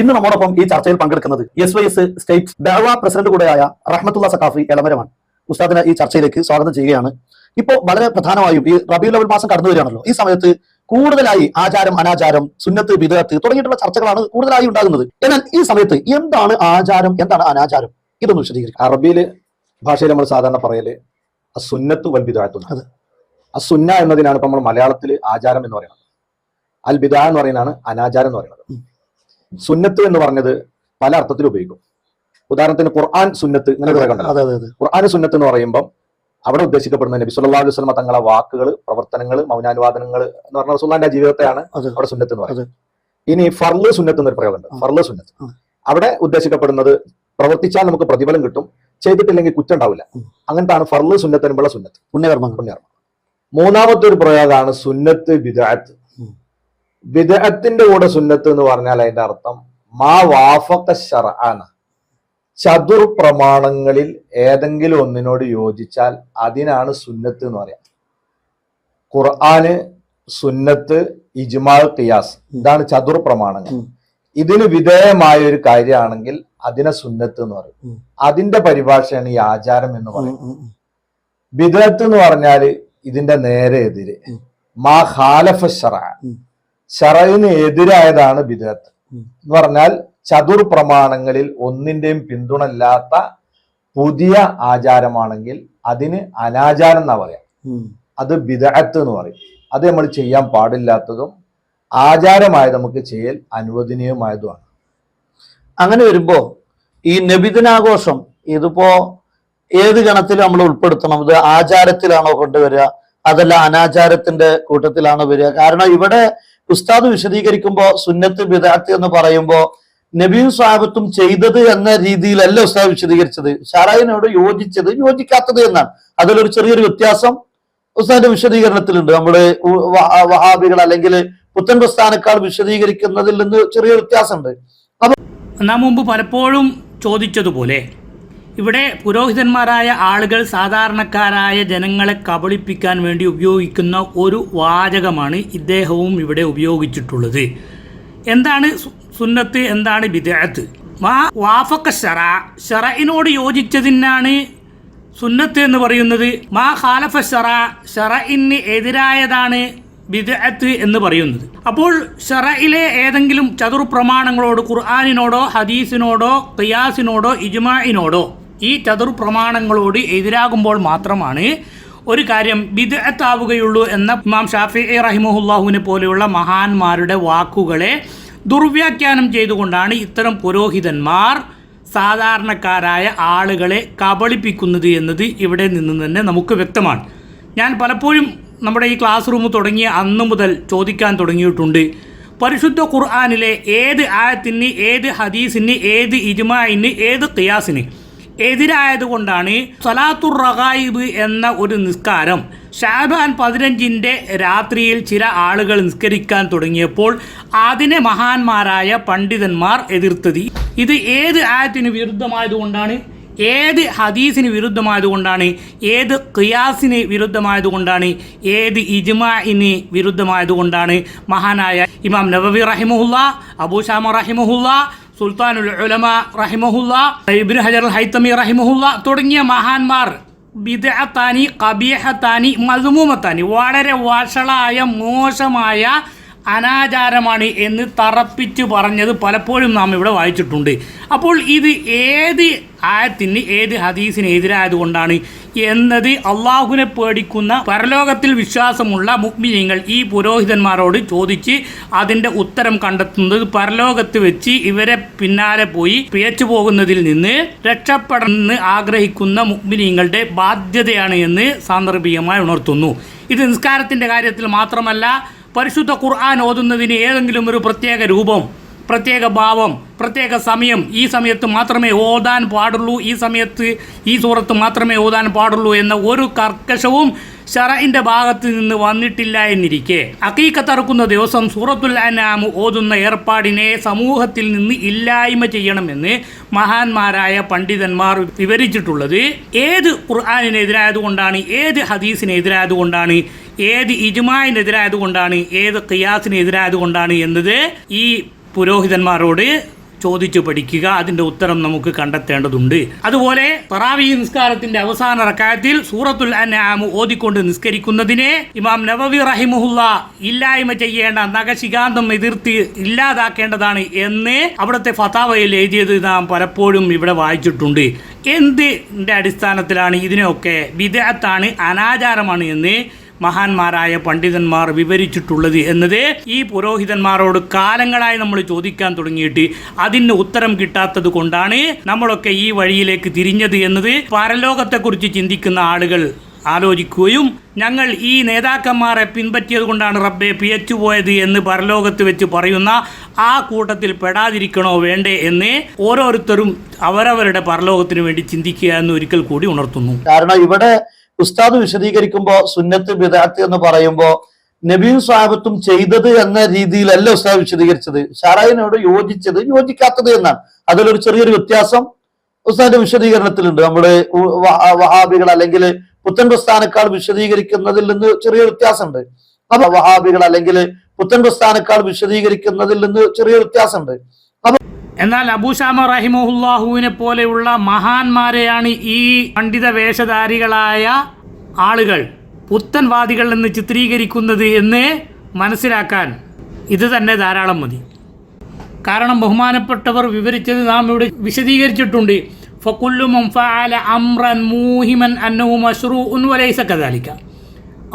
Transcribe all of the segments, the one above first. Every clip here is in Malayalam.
ഇന്ന് നമ്മോടൊപ്പം ഈ ചർച്ചയിൽ പങ്കെടുക്കുന്നത് എസ് വൈ എസ് സ്റ്റേറ്റ് ദാവ പ്രസിഡന്റ് കൂടെയായ റഹ്മത്തുള്ള സഖാഫി എളമരമാണ്. ഉസ്താദിനെ ഈ ചർച്ചയിലേക്ക് സ്വാഗതം ചെയ്യുകയാണ്. ഇപ്പോൾ വളരെ പ്രധാനമായും ഈ റബിയുൽ അവൽ മാസം കടന്നു വരികയാണല്ലോ. ഈ സമയത്ത് കൂടുതലായി ആചാരം അനാചാരം സുന്നത്ത് ബിദഅത്ത് തുടങ്ങിയിട്ടുള്ള ചർച്ചകളാണ് കൂടുതലായി ഉണ്ടാകുന്നത്. എന്നാൽ ഈ സമയത്ത് എന്താണ് ആചാരം എന്താണ് അനാചാരം? ഇതൊന്ന് വിശദീകരിക്കും. അറബിയിൽ ഭാഷയിൽ നമ്മൾ സാധാരണ പറയൽ അസുന്നത്ത് വൽ അത്. അസുന്ന എന്നതിനാണ് ഇപ്പൊ നമ്മൾ മലയാളത്തിൽ ആചാരം എന്ന് പറയുന്നത്. അൽ ബിദാ എന്ന് പറയുന്നതാണ് അനാചാരം എന്ന് പറയുന്നത്. സുന്നത്ത് എന്ന് പറഞ്ഞത് പല അർത്ഥത്തിൽ ഉപയോഗിക്കും. ഉദാഹരണത്തിന് ഖുർആൻ സുന്നത്ത് ഇങ്ങനെ ഖുർആൻ സുന്നത്ത് എന്ന് പറയുമ്പോൾ അവിടെ ഉദ്ദേശിക്കപ്പെടുന്ന നബി സുല്ലാ അലൈഹി തങ്ങളെ വാക്കുകൾ പ്രവർത്തനങ്ങൾ മൗനാനുവാദനങ്ങൾ എന്ന് പറഞ്ഞ സുല്ലാന്റെ ജീവിതത്തെയാണ് അവിടെ സുന്നത്ത് എന്ന് പറയുന്നത്. ഇനി ഫർൾ സുന്നത്ത് എന്നൊരു പ്രയോഗമുണ്ട്. ഫർൽ ഫർൾ സുന്നത്ത്. അവിടെ ഉദ്ദേശിക്കപ്പെടുന്നത് പ്രവർത്തിച്ചാൽ നമുക്ക് പ്രതിഫലം കിട്ടും ചെയ്തിട്ടില്ലെങ്കിൽ കുറ്റം ഉണ്ടാവില്ല. അങ്ങനത്താണ് ഫർൾ എന്നുള്ള സുന്നത്ത്. പുണ്യകർമ്മ പുണ്യകർമ്മം. മൂന്നാമത്തെ ഒരു പ്രയോഗമാണ് സുന്നത്ത് ബിദഅത്ത്. ഉം. ബിദഅത്തിന്റെ കൂടെ സുന്നത്ത് എന്ന് പറഞ്ഞാൽ അതിന്റെ അർത്ഥം മാ വാഫക്ക ശറാന ചതുർ പ്രമാണങ്ങളിൽ ഏതെങ്കിലും ഒന്നിനോട് യോജിച്ചാൽ അതിനാണ് സുന്നത്ത് എന്ന് പറയാം ഖുർആന് സുന്നത്ത് ഇജ്മാൽ ഖിയാസ് ഇതാണ് ചതുർ പ്രമാണങ്ങൾ. ഇതിന് വിധേയമായ ഒരു കാര്യമാണെങ്കിൽ അതിനെ സുന്നത്ത് എന്ന് പറയും അതിന്റെ പരിഭാഷയാണ് ഈ ആചാരം എന്ന് പറയുന്നത്. ബിദഅത്ത് എന്ന് പറഞ്ഞാൽ ഇതിന്റെ നേരെ എതിര് മാ ഖാലഫ ഷറ. ഷറയിന് എതിരായതാണ് ബിദത്ത് എന്ന് പറഞ്ഞാൽ ചതുർ പ്രമാണങ്ങളിൽ ഒന്നിന്റെയും പിന്തുണ ഇല്ലാത്ത പുതിയ ആചാരമാണെങ്കിൽ അതിന് അനാചാരം എന്നാ പറയാം. അത് ബിദഅത്ത് എന്ന് പറയും. അത് നമ്മൾ ചെയ്യാൻ പാടില്ലാത്തതും ആചാരമായത് നമുക്ക് ചെയ്യൽ അനുവദനീയമായതുമാണ് അങ്ങനെ വരുമ്പോ ഈ നബിദിനാഘോഷം ഇതിപ്പോ ഏത് ഗണത്തിൽ നമ്മൾ ഉൾപ്പെടുത്തണം? ഇത് ആചാരത്തിലാണോ കൊണ്ടുവരിക? അതല്ല അനാചാരത്തിന്റെ കൂട്ടത്തിലാണോ വരിക? കാരണം ഇവിടെ ഉസ്താദ് വിശദീകരിക്കുമ്പോ സുന്നത്ത് ബിദാത്ത് എന്ന് പറയുമ്പോ നബിയും സ്വാഗത്തും ചെയ്തത് എന്ന രീതിയിലല്ല ഉസ്താദ് വിശദീകരിച്ചത്. ഷാറായിനോട് യോജിച്ചത് യോജിക്കാത്തത് എന്നാണ്. അതിലൊരു ചെറിയൊരു വ്യത്യാസം ഉസ്താദിന്റെ വിശദീകരണത്തിലുണ്ട്. നമ്മുടെ വഹാബികൾ അല്ലെങ്കിൽ പുത്തൻ പ്രസ്ഥാനക്കാർ വിശദീകരിക്കുന്നതിൽ നിന്ന് ചെറിയ വ്യത്യാസമുണ്ട്. നാം മുമ്പ് പലപ്പോഴും ചോദിച്ചതുപോലെ ഇവിടെ പുരോഹിതന്മാരായ ആളുകൾ സാധാരണക്കാരായ ജനങ്ങളെ കബളിപ്പിക്കാൻ വേണ്ടി ഉപയോഗിക്കുന്ന ഒരു വാചകമാണ് ഇദ്ദേഹവും ഇവിടെ ഉപയോഗിച്ചിട്ടുള്ളത്. എന്താണ് സുന്നത്ത് എന്താണ് വിദേഹത്ത് മാ വാഫക്ക ഷറ ഷറയിനോട് യോജിച്ചതിനാണ് സുന്നത്ത് എന്ന് പറയുന്നത്. മാ ഖാലഫ ഷറ ഷറയിന് എതിരായതാണ് ബിദഅത്ത് എന്ന് പറയുന്നത്. അപ്പോൾ ഷറയിലെ ഏതെങ്കിലും ചതുർ പ്രമാണങ്ങളോട് ഖുർആാനിനോടോ ഹദീസിനോടോ ഖിയാസിനോടോ ഇജ്മാഇനോടോ ഈ ചതുർ പ്രമാണങ്ങളോട് എതിരാകുമ്പോൾ മാത്രമാണ് ഒരു കാര്യം ബിദഅത്താവുകയുള്ളൂ എന്ന ഇമാം ഷാഫി റഹിമഹുല്ലാഹുവിനെ പോലെയുള്ള മഹാന്മാരുടെ വാക്കുകളെ ദുർവ്യാഖ്യാനം ചെയ്തുകൊണ്ടാണ് ഇത്തരം പുരോഹിതന്മാർ സാധാരണക്കാരായ ആളുകളെ കബളിപ്പിക്കുന്നത് എന്നത് ഇവിടെ നിന്ന് തന്നെ നമുക്ക് വ്യക്തമാണ്. ഞാൻ പലപ്പോഴും നമ്മുടെ ഈ ക്ലാസ് റൂം തുടങ്ങിയ അന്നു മുതൽ ചോദിക്കാൻ തുടങ്ങിയിട്ടുണ്ട്. പരിശുദ്ധ ഖുർആാനിലെ ഏത് ആയത്തിന് ഏത് ഹദീസിന് ഏത് ഇജ്മായിന് ഏത് ഖിയാസിന്? എതിരായതുകൊണ്ടാണ് സലാത്തുർ റഹായിബ് എന്ന ഒരു നിസ്കാരം. ഷാബാൻ പതിനഞ്ചിന്റെ രാത്രിയിൽ ചില ആളുകൾ നിസ്കരിക്കാൻ തുടങ്ങിയപ്പോൾ അതിനെ മഹാന്മാരായ പണ്ഡിതന്മാർ എതിർത്തത്. ഇത് ഏത് ആയത്തിന് വിരുദ്ധമായതുകൊണ്ടാണ്? ഏത് ഹദീസിന് വിരുദ്ധമായതുകൊണ്ടാണ്? ഏത് ഖിയാസിന് വിരുദ്ധമായതുകൊണ്ടാണ്? ഏത് ഇജ്മാഇന് വിരുദ്ധമായതുകൊണ്ടാണ്? മഹാനായ ഇമാം നബബി റഹിമുല്ല അബൂഷാമ റഹിമുല്ല സുൽത്താനുൽ ഉലമ റഹിമഹുല്ല ഇബ്നു ഹജർ ഹൈത്തമി റഹിമഹുല്ല തുടങ്ങിയ മഹാന്മാർ ബിദഅത്താനി കബീഹത്താനി മദ്മൂമത്താനി വളരെ വഷളായ മോശമായ അനാചാരമാണ് എന്ന് തറപ്പിച്ച് പറഞ്ഞത് പലപ്പോഴും നാം ഇവിടെ വായിച്ചിട്ടുണ്ട്. അപ്പോൾ ഇത് ഏത് ആയത്തിന് ഏത് ഹദീസിന് എതിരായതുകൊണ്ടാണ് എന്നത് അള്ളാഹുവിനെ പേടിക്കുന്ന പരലോകത്തിൽ വിശ്വാസമുള്ള മുഗ്മിനീങ്ങൾ ഈ പുരോഹിതന്മാരോട് ചോദിച്ച് അതിന്റെ ഉത്തരം കണ്ടെത്തുന്നത് പരലോകത്ത് വെച്ച് ഇവരെ പിന്നാലെ പോയി പിഴച്ചു പോകുന്നതിൽ നിന്ന് രക്ഷപ്പെടണമെന്ന് ആഗ്രഹിക്കുന്ന മുഗ്മിനീങ്ങളുടെ ബാധ്യതയാണ് എന്ന് സാന്ദർഭികമായി ഉണർത്തുന്നു. ഇത് നിസ്കാരത്തിന്റെ കാര്യത്തിൽ മാത്രമല്ല പരിശുദ്ധ ഖുർആൻ ഓതുന്നതിന് ഏതെങ്കിലും ഒരു പ്രത്യേക രൂപം പ്രത്യേക ഭാവം പ്രത്യേക സമയം ഈ സമയത്ത് മാത്രമേ ഓതാൻ പാടുള്ളൂ ഈ സമയത്ത് ഈ സൂറത്ത് മാത്രമേ ഓതാൻ പാടുള്ളൂ എന്ന ഒരു കർക്കശവും ഷറയിന്റെ ഭാഗത്ത് നിന്ന് വന്നിട്ടില്ല എന്നിരിക്കെ. അക്കീക്കത്തറക്കുന്ന ദിവസം സൂറത്തുൽ അനാം ഓതുന്ന ഏർപ്പാടിനെ സമൂഹത്തിൽ നിന്ന് ഇല്ലായ്മ ചെയ്യണമെന്ന് മഹാന്മാരായ പണ്ഡിതന്മാർ വിവരിച്ചിട്ടുള്ളത്. ഏത് ഖുർആാനിനെതിരായതുകൊണ്ടാണ് ഏത് ഹദീസിനെതിരായതുകൊണ്ടാണ് ഏത് ഇജ്മായിനെതിരായതുകൊണ്ടാണ് ഏത് ഖിയാസിനെതിരായതുകൊണ്ടാണ് എന്നത് ഈ പുരോഹിതന്മാരോട് ചോദിച്ചു പഠിക്കുക. അതിന്റെ ഉത്തരം നമുക്ക് കണ്ടെത്തേണ്ടതുണ്ട്. അതുപോലെ പറാവി നിസ്കാരത്തിന്റെ അവസാന റക്കായത്തിൽ സൂറത്തുൽ അൻആം ഓതിക്കൊണ്ട് നിസ്കരിക്കുന്നതിനെ ഇമാം നവവി റഹിമുല്ല ഇല്ലായ്മ ചെയ്യേണ്ട നഖശികാന്തം എതിർത്ത് ഇല്ലാതാക്കേണ്ടതാണ് എന്ന് അവിടുത്തെ ഫതാവയിൽ എഴുതിയത് നാം പലപ്പോഴും ഇവിടെ വായിച്ചിട്ടുണ്ട്. എന്തിന്റെ അടിസ്ഥാനത്തിലാണ് ഇതിനെയൊക്കെ വിദഗ്ധാണ് അനാചാരമാണ് എന്ന് മഹാന്മാരായ പണ്ഡിതന്മാർ വിവരിച്ചിട്ടുള്ളത് എന്നത് ഈ പുരോഹിതന്മാരോട് കാലങ്ങളായി നമ്മൾ ചോദിക്കാൻ തുടങ്ങിയിട്ട് അതിന് ഉത്തരം കിട്ടാത്തത് കൊണ്ടാണ് നമ്മളൊക്കെ ഈ വഴിയിലേക്ക് തിരിഞ്ഞത് എന്നത് പരലോകത്തെക്കുറിച്ച് ചിന്തിക്കുന്ന ആളുകൾ ആലോചിക്കുകയും ഞങ്ങൾ ഈ നേതാക്കന്മാരെ പിൻപറ്റിയത് കൊണ്ടാണ് റബ്ബെ പിയച്ചു പോയത് എന്ന് പരലോകത്ത് വെച്ച് പറയുന്ന ആ കൂട്ടത്തിൽ പെടാതിരിക്കണോ വേണ്ടേ എന്ന് ഓരോരുത്തരും അവരവരുടെ പരലോകത്തിന് വേണ്ടി ചിന്തിക്കുക എന്ന് ഒരിക്കൽ കൂടി ഉണർത്തുന്നു. കാരണം ഇവിടെ ഉസ്താദ് വിശദീകരിക്കുമ്പോ സുന്നത്ത് ബിദാത്ത് എന്ന് പറയുമ്പോ നബീൻ സാഹിബത്തും ചെയ്തത് എന്ന രീതിയിലല്ല ഉസ്താദ് വിശദീകരിച്ചത്. ഷാറായിനോട് യോജിച്ചത് യോജിക്കാത്തത് എന്നാണ്. അതിലൊരു ചെറിയൊരു വ്യത്യാസം ഉസ്താദിന്റെ വിശദീകരണത്തിലുണ്ട്. നമ്മുടെ വഹാബികൾ അല്ലെങ്കിൽ പുത്തൻ പ്രസ്ഥാനക്കാൾ വിശദീകരിക്കുന്നതിൽ നിന്ന് ചെറിയ വ്യത്യാസമുണ്ട്. അപ്പൊ വഹാബികൾ അല്ലെങ്കിൽ പുത്തൻ പ്രസ്ഥാനക്കാൾ വിശദീകരിക്കുന്നതിൽ നിന്ന് ചെറിയ വ്യത്യാസമുണ്ട്. എന്നാൽ അബൂഷാമ റഹിമുല്ലാഹുവിനെ പോലെയുള്ള മഹാന്മാരെയാണ് ഈ പണ്ഡിത വേഷധാരികളായ ആളുകൾ പുത്തൻവാദികൾ എന്ന് ചിത്രീകരിക്കുന്നത് എന്ന് മനസ്സിലാക്കാൻ ഇത് തന്നെ ധാരാളം മതി. കാരണം ബഹുമാനപ്പെട്ടവർ വിവരിച്ചത് നാം ഇവിടെ വിശദീകരിച്ചിട്ടുണ്ട്. മൂഹിമൻ അന്നഹു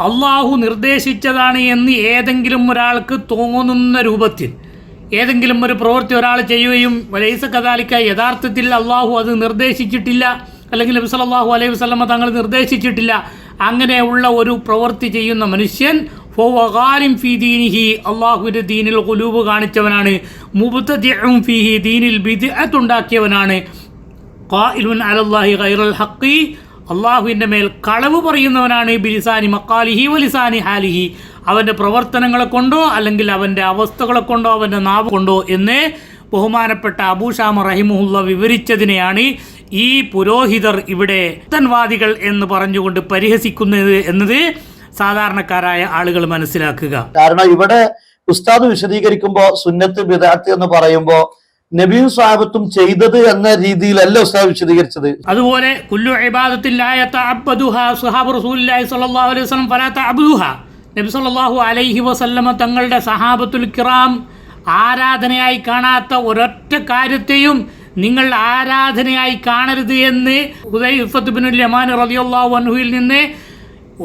അള്ളാഹു നിർദ്ദേശിച്ചതാണ് എന്ന് ഏതെങ്കിലും ഒരാൾക്ക് തോന്നുന്ന രൂപത്തിൽ ഏതെങ്കിലും ഒരു പ്രവൃത്തി ഒരാൾ ചെയ്യുകയും വലൈസ കദാലിക്ക യഥാർത്ഥത്തിൽ അള്ളാഹു അത് നിർദ്ദേശിച്ചിട്ടില്ല അല്ലെങ്കിൽ നബി സല്ലല്ലാഹു അലൈഹി വസല്ലമ തങ്ങൾ നിർദ്ദേശിച്ചിട്ടില്ല. അങ്ങനെയുള്ള ഒരു പ്രവൃത്തി ചെയ്യുന്ന മനുഷ്യൻ ദീനിഹി അള്ളാഹുവിന്റെ ദീനിൽ കുലൂബ് കാണിച്ചവനാണ്. മുബത്തദിഉം ഫീഹി ദീനിൽ ബിദ്അത്ത് ഉണ്ടാക്കിയവനാണ്. ഖായിലുൻ അലല്ലാഹി അള്ളാഹുവിന്റെ മേൽ കളവ് പറയുന്നവനാണ് ബിലിസാനി മക്കാലിഹി വലിസാനി ഹാലിഹി. അവന്റെ പ്രവർത്തനങ്ങളെ കൊണ്ടോ അല്ലെങ്കിൽ അവന്റെ അവസ്ഥകളെ കൊണ്ടോ അവന്റെ നാവ് കൊണ്ടോ എന്ന് ബഹുമാനപ്പെട്ട അബൂഷാമ റഹിമുല്ല വിവരിച്ചതിനെയാണ് ഈ പുരോഹിതർ ഇവിടെ തൻവാദികൾ എന്ന് പറഞ്ഞുകൊണ്ട് പരിഹസിക്കുന്നത് എന്നത് സാധാരണക്കാരായ ആളുകൾ മനസ്സിലാക്കുക. കാരണം ഇവിടെ ഉസ്താദ് വിശദീകരിക്കുമ്പോ സുന്നത്ത് ബിദാത്ത് എന്ന് പറയുമ്പോൾ നബീൻ സാഹിബത്തും ചെയ്തത് എന്ന രീതിയിലല്ല ഉസ്താദ് വിശദീകരിച്ചത്. അതുപോലെ കുല്ലു ഇബാദത്തില്ലായ സ്വല്ലല്ലാഹു അലൈഹി വസല്ലമ തങ്ങളുടെ സഹാബത്തുൽ കിറാം ആരാധനയായി കാണാത്ത ഒരൊറ്റ കാര്യത്തെയും നിങ്ങൾ ആരാധനയായി കാണരുത് എന്ന് ഹുദൈഫത്ത് ബിനുൽ യമാൻ റളിയല്ലാഹു അൻഹുവിൽ നിന്ന്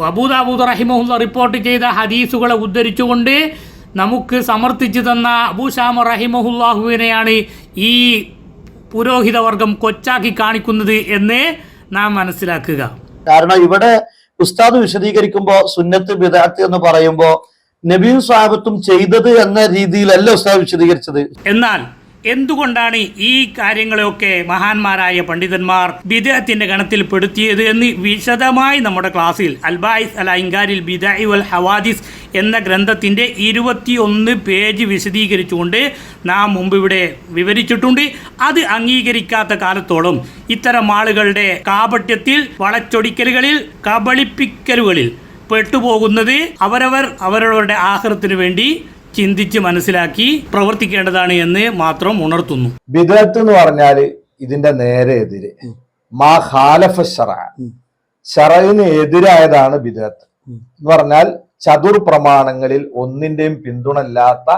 അബൂദാബൂദ് റഹിമുല്ല റിപ്പോർട്ട് ചെയ്ത ഹദീസുകളെ ഉദ്ധരിച്ചുകൊണ്ട് നമുക്ക് സമർത്ഥിച്ചു തന്ന അബൂഷാമ റഹിമഹുല്ലാഹുവിനെയാണ് ഈ പുരോഹിതവർഗം കൊച്ചാക്കി കാണിക്കുന്നത് എന്ന് നാം മനസ്സിലാക്കുക. കാരണം ഇവിടെ ഉസ്താദ് വിശദീകരിക്കുമ്പോ സുന്നത്ത് ബിദാത്ത് എന്ന് പറയുമ്പോ നബിയും സാഹിബത്തും ചെയ്തത് എന്ന രീതിയിലല്ല ഉസ്താദ് വിശദീകരിച്ചത്. എന്നാൽ എന്തുകൊണ്ടാണ് ഈ കാര്യങ്ങളെയൊക്കെ മഹാന്മാരായ പണ്ഡിതന്മാർ ബിദഅത്തിന്റെ ഗണത്തിൽ പെടുത്തിയത് എന്ന് വിശദമായി നമ്മുടെ ക്ലാസ്സിൽ അൽബായിസ് അൽ ഇൻകാരിൽ ബിദായി വൽ ഹവാദിസ് എന്ന ഗ്രന്ഥത്തിന്റെ ഇരുപത്തിയൊന്ന് പേജ് വിശദീകരിച്ചുകൊണ്ട് നാം മുമ്പ് ഇവിടെ വിവരിച്ചിട്ടുണ്ട്. അത് അംഗീകരിക്കാത്ത കാലത്തോളം ഇത്തരം ആളുകളുടെ കാപട്യത്തിൽ വളച്ചൊടിക്കലുകളിൽ കബളിപ്പിക്കലുകളിൽ പെട്ടുപോകുന്നത് അവരവർ അവരവരുടെ ആഹൃത്തിന് വേണ്ടി ചിന്തിച്ച് മനസ്സിലാക്കി പ്രവർത്തിക്കേണ്ടതാണ് എന്ന് മാത്രം ഉണർത്തുന്നു. ബിദത്ത് എന്ന് പറഞ്ഞാൽ ഇതിന്റെ നേരെ എതിര്. മാ ഷറ ഉം. ഷറയിന് എതിരായതാണ് ബിദത്ത് എന്ന് പറഞ്ഞാൽ ചതുർ പ്രമാണങ്ങളിൽ ഒന്നിന്റെയും പിന്തുണ പിന്തുണല്ലാത്ത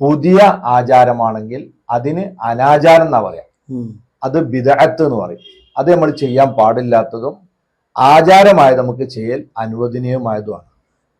പുതിയ ആചാരമാണെങ്കിൽ അതിന് അനാചാരം എന്നാ പറയാം. അത് ബിദഅത്ത് എന്ന് പറയും. അത് നമ്മൾ ചെയ്യാൻ പാടില്ലാത്തതും ആചാരമായി നമുക്ക് ചെയ്യൽ അനുവദനീയമായതുമാണ്.